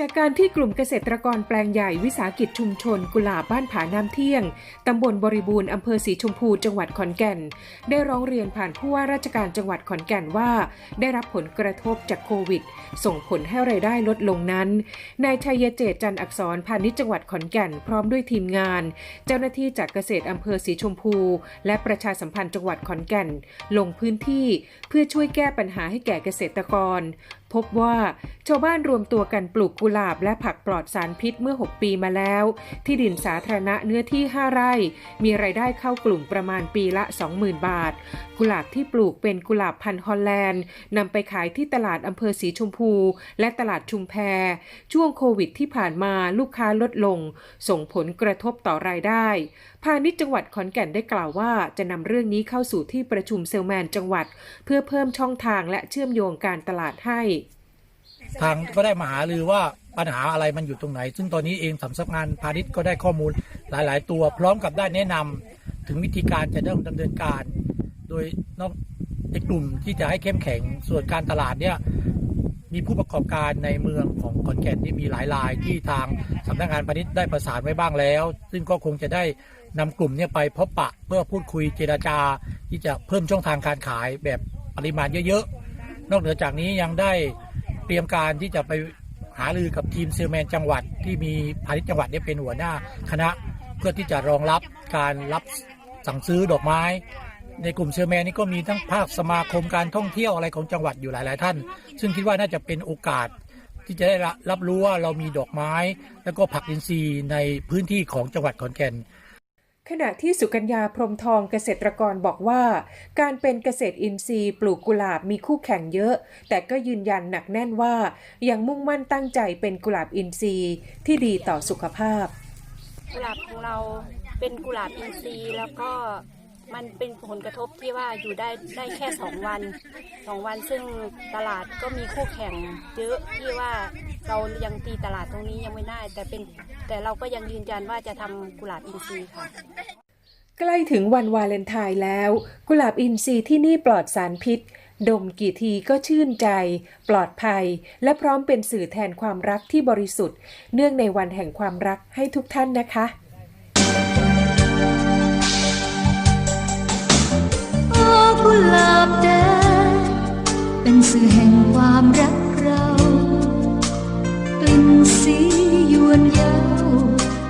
จากการที่กลุ่มเกษตรกรแปลงใหญ่วิสาหกิจชุมชน กุหลาบบ้านผาน้ำเที่ยง ตำบลบริบูรณ์อำเภอสีชมพูจังหวัดขอนแก่น ได้ร้องเรียนผ่านผู้ว่าราชการจังหวัดขอนแก่นว่า ได้รับผลกระทบจากโควิด ส่งผลให้รายได้ลดลงนั้น นายชัยเจตจันทร์อักษรพาณิชย์จังหวัดขอนแก่นพร้อมด้วยทีมงาน เจ้าหน้าที่จากเกษตรอำเภอสีชมพู และประชาสัมพันธ์จังหวัดขอนแก่น ลงพื้นที่เพื่อช่วยแก้ปัญหาให้แก่เกษตรกร พบว่าชาวบ้านรวมตัวกันปลูกกุหลาบและผักปลอดสารพิษเมื่อ 6 ปีมาแล้ว ที่ดินสาธารณะเนื้อที่ 5 ไร่ มีรายได้เข้ากลุ่มประมาณปีละ 20,000 บาท กุหลาบที่ปลูกเป็นกุหลาบพันธุ์ฮอลแลนด์นำไปขายที่ตลาดอำเภอสีชมพู และตลาดชุมแพ ช่วงโควิดที่ผ่านมาลูกค้าลดลง ส่งผลกระทบต่อรายได้พาณิชย์จังหวัดขอนแก่นได้กล่าวว่า จะนำเรื่องนี้เข้าสู่ที่ประชุมเซลแมนจังหวัด เพื่อเพิ่มช่องทางและเชื่อมโยงการตลาดให้ ทางก็ได้มาหารือว่าปัญหาอะไรมันอยู่ตรงไหน ซึ่งตอนนี้เองสำนักงานพาณิชย์ก็ได้ข้อมูลหลาย ๆ ตัว พร้อมกับได้แนะนำถึงวิธีการจะต้องดำเนินการ โดยนอกในกลุ่มที่จะให้เข้มแข็งส่วนการตลาดเนี่ยมีผู้ประกอบการในเมืองของขอนแก่นนี่มีหลายรายที่ทางสำนักงานพาณิชย์ได้ประสานไว้บ้างแล้ว ซึ่งก็คงจะได้นำกลุ่มเนี่ยไปพบปะเพื่อพูดคุยเจราจา ที่จะเพิ่มช่องทางการขายแบบปริมาณเยอะ ๆ นอกเหนือจากนี้ยังได้ เตรียมการที่จะไปหารือกับทีมเซลแมนจังหวัดที่มีพาณิชย์จังหวัดเนี่ยเป็นหัวหน้าคณะเพื่อที่จะรองรับการรับสั่งซื้อดอกไม้ ในกลุ่มเซลแมนนี่ก็มีทั้งภาคสมาคมการท่องเที่ยวอะไรของจังหวัดอยู่หลาย ๆ ท่าน ซึ่งคิดว่าน่าจะเป็นโอกาสที่จะได้รับรู้ว่าเรามีดอกไม้ แล้วก็ผักอินทรีย์ในพื้นที่ของจังหวัดขอนแก่น ขณะที่สุกัญญาพรมทองเกษตรกรบอกว่า การเป็นเกษตรอินทรีย์ปลูกกุหลาบมีคู่แข่งเยอะ แต่ก็ยืนยันหนักแน่นว่า ยังมุ่งมั่นตั้งใจเป็นกุหลาบอินทรีย์ที่ดีต่อสุขภาพ กุหลาบของเราเป็นกุหลาบอินทรีย์แล้วก็ มันเป็นผลกระทบที่ว่าอยู่ได้ได้แค่สองวันสองวันซึ่งตลาดก็มีคู่แข่งเยอะที่ว่าเรายังตีตลาดตรงนี้ยังไม่ได้ แต่เป็นแต่เราก็ยังยืนยันว่าจะทำกุหลาบอินทรีย์ค่ะใกล้ถึงวันวาเลนไทน์แล้ว กุหลาบอินทรีย์ที่นี่ปลอดสารพิษ ดมกี่ทีก็ชื่นใจ ปลอดภัย และพร้อมเป็นสื่อแทนความรักที่บริสุทธิ์ เนื่องในวันแห่งความรักให้ทุกท่านนะคะ เป็นสื่อแห่งความรักเรากลิ่นสียวนเยา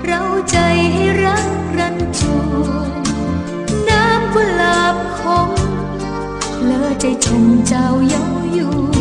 เราใจให้รักรันจวนน้ำกุหลาบคงเลอใจชมเจ้าเย้ายวน